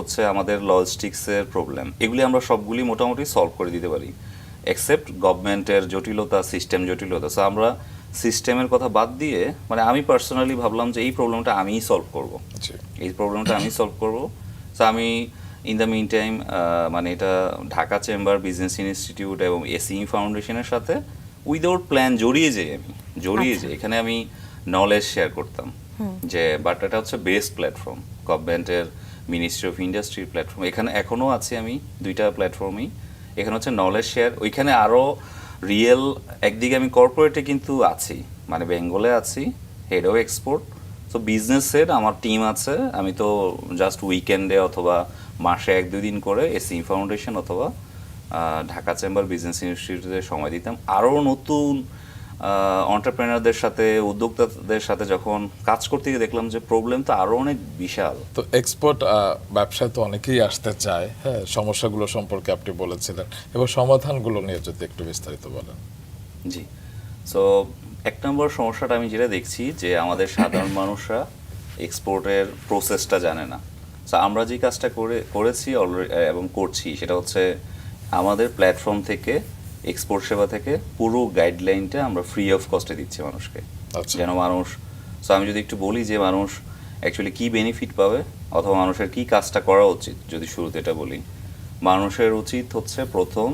হচ্ছে আমাদের লজিস্টিক্সের প্রবলেম এগুলি আমরা সবগুলি মোটামুটি সলভ করে দিতে পারি। এক্সেপ্ট গভর্নমেন্টের জটিলতা সিস্টেম জটিলতা। সো আমরা সিস্টেমের কথা বাদ দিয়ে মানে আমি পার্সোনালি ভাবলাম যে এই প্রবলেমটা আমিই সলভ করব। এই প্রবলেমটা আমি সলভ করব। সো আমি ইন দ্য মিন টাইম মানে এটা ঢাকা চেম্বার বিজনেস ইনস্টিটিউট এবং এসি ফাউন্ডেশনের সাথে উইদাউট প্ল্যান জড়িয়ে যাই আমি জড়িয়ে যাই এখানে আমি নলেজ শেয়ার করতাম। যে বাট এটা হচ্ছে বেস্ট প্ল্যাটফর্ম গভর্নমেন্টের মিনিস্ট্রি অফ ইন্ডাস্ট্রির প্ল্যাটফর্ম এখানে এখনও আছি আমি, দুইটা প্ল্যাটফর্মই এখানে হচ্ছে নলেজ শেয়ার ওইখানে আরও রিয়েল একদিকে আমি কর্পোরেটে কিন্তু আছি মানে বেঙ্গলে আছি হেড অফ এক্সপোর্ট তো বিজনেসের আমার টিম আছে, আমি তো জাস্ট উইকেন্ডে অথবা মাসে এক দুই দিন করে এসি ফাউন্ডেশন অথবা ঢাকা চেম্বার বিজনেস ইনস্টিটিউটে সময় দিতাম। আরও নতুন অন্টারপ্রেনারদের সাথে উদ্যোক্তাদের সাথে যখন কাজ করতে গিয়ে দেখলাম যে প্রবলেম তো আরও অনেক বিশাল। তো এক্সপোর্ট ব্যবসায় তো অনেকেই আসতে চায় হ্যাঁ সমস্যাগুলো সম্পর্কে আপনি বলেছিলেন। এবং সমাধানগুলো নিয়ে যদি একটু বিস্তারিত বলেন। জি। সো এক নম্বর সমস্যাটা আমি যেটা দেখছি যে আমাদের সাধারণ মানুষরা এক্সপোর্টের প্রসেসটা জানে না। সো আমরা যে কাজটা করে করেছি অলরেডি এবং করছি সেটা হচ্ছে আমাদের প্ল্যাটফর্ম থেকে এক্সপোর্ট সেবা থেকে পুরো গাইডলাইনটা আমরা ফ্রি অফ কস্টে দিচ্ছি মানুষকে আচ্ছা। যেন মানুষ সো আমি যদি একটু বলি যে মানুষ অ্যাকচুয়ালি কি বেনিফিট পাবে অথবা মানুষের কি কাজটা করা উচিত যদি শুরুতে এটা বলি মানুষের উচিত হচ্ছে প্রথম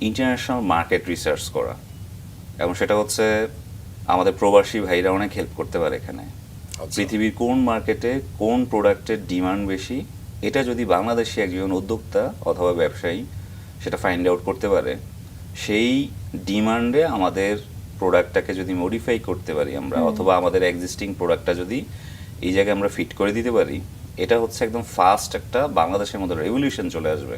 ইন্টারন্যাশনাল মার্কেট রিসার্চ করা এবং সেটা হচ্ছে আমাদের প্রবাসী ভাইরা অনেক হেল্প করতে পারে এখানে আচ্ছা। পৃথিবীর কোন মার্কেটে কোন প্রোডাক্টের ডিমান্ড বেশি এটা যদি বাংলাদেশি একজন উদ্যোক্তা অথবা ব্যবসায়ী সেটা ফাইন্ড আউট করতে পারে সেই ডিমান্ডে আমাদের প্রোডাক্টটাকে যদি মডিফাই করতে পারি আমরা অথবা আমাদের এক্সিস্টিং প্রোডাক্টটা যদি এই জায়গায় আমরা ফিট করে দিতে পারি এটা হচ্ছে একদম ফাস্ট একটা বাংলাদেশের মধ্যে রেভলিউশন চলে আসবে।